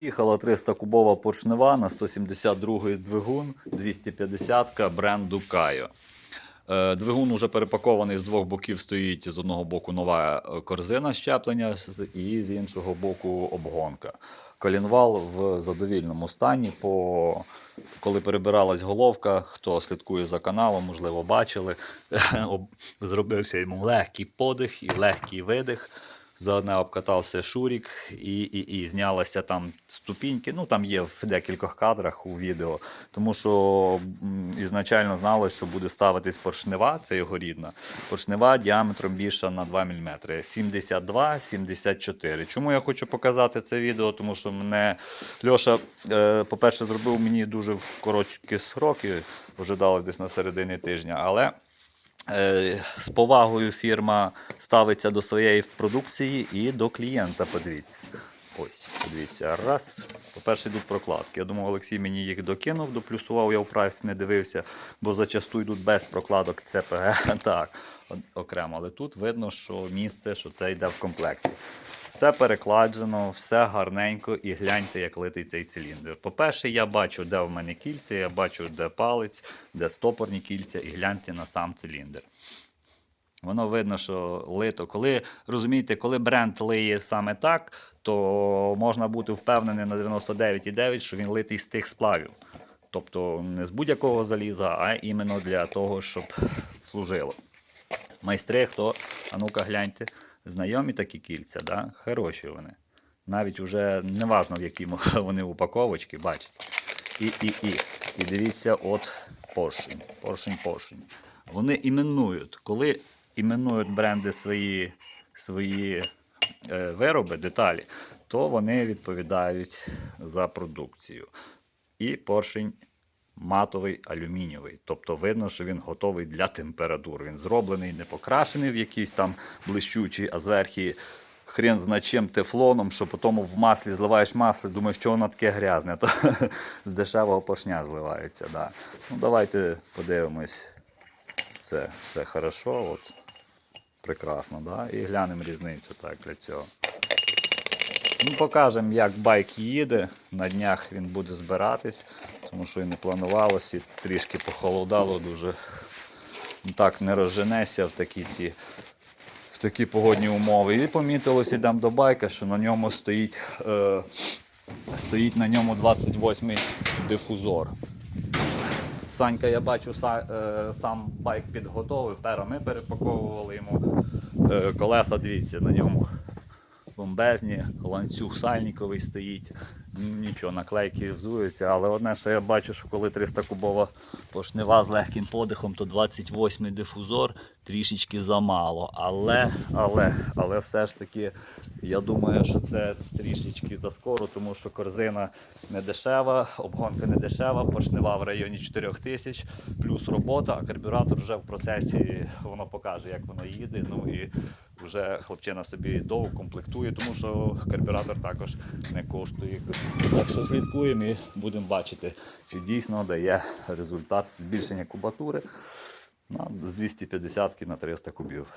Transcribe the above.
Їхала 300 кубова поршнева на 172-й двигун 250-ка бренду Кайо. Е, Двигун уже перепакований з двох боків стоїть з одного боку нова е, корзина щеплення і з іншого боку обгонка. Колінвал в задовільному стані. По... Коли перебиралась головка, хто слідкує за каналом, можливо, бачили, зробився йому легкий подих і легкий видих. Заодне обкатався Шурік і, і, і знялися там ступіньки. Ну там є в декількох кадрах у відео. Тому що ізначально знали, що буде ставитись поршнева, це його рідна. Поршнева діаметром більша на 2 мм. 72-74. Чому я хочу показати це відео? Тому що мене Льоша, е, по-перше, зробив мені дуже в короткі сроки, ожидалось десь на середині тижня, але. Е, З повагою фірма ставиться до своєї продукції і до клієнта. Подивіться. Ось, подивіться. Раз. По-перше, йдуть прокладки. Я думав, Олексій мені їх докинув, доплюсував, я в прайс не дивився, бо зачасту йдуть без прокладок ЦПГ. Так, окремо. Але тут видно, що місце, що це йде в комплекті. Все перекладжено, все гарненько і гляньте, як литий цей циліндр. По-перше, я бачу, де в мене кільця, я бачу, де палець, де стопорні кільця, і гляньте на сам циліндр. Воно видно, що лито. Коли розумієте, коли бренд лиє саме так, то можна бути впевнений на 99,9, що він литий з тих сплавів. Тобто не з будь-якого заліза, а іменно для того, щоб служило. Майстри, хто, а ну-ка гляньте, знайомі такі кільця, да? хороші вони. Навіть уже не важно, в якій мо- вони упаковочки, бачите. І, і, і. І дивіться, от поршень, поршень, поршень. Вони іменують, коли іменують бренди свої, свої е, вироби, деталі, то вони відповідають за продукцію. І поршень матовий алюмінієвий. Тобто видно, що він готовий для температур. Він зроблений, не покрашений в якийсь там блищучий, а зверху хрен зна чим тефлоном, що потім в маслі зливаєш масло, думаєш, що воно таке грязне, то з дешевого поршня зливається. Да. Ну, давайте подивимось. Це все хорошо, от, прекрасно, да? і глянемо різницю так для цього. Ну, покажемо, як байк їде. На днях він буде збиратись, тому що і не планувалося, трішки похолодало дуже. Ну, Так не розженеся в такі ці. В такі погодні умови. І помітилось, ідемо до байка, що на ньому стоїть, е, стоїть на ньому 28-й дифузор. Санька, я бачу, е, сам байк підготовив, пера ми перепаковували йому. Е, колеса, дивіться, на ньому бомбезні, ланцюг сальниковий стоїть. Нічого, наклейки зуються, але одне, що я бачу, що коли 300 кубова поршнева з легким подихом, то 28-й дифузор трішечки замало. Але, але, але все ж таки, я думаю, що це трішечки заскоро, тому що корзина не дешева, обгонка не дешева, поршнева в районі 4000, плюс робота, а карбюратор вже в процесі воно покаже, як воно їде. Ну і вже хлопчина собі довго комплектує, тому що карбюратор також не коштує. Так що слідкуємо і будемо бачити, чи дійсно дає результат збільшення кубатури з 250 на 300 кубів.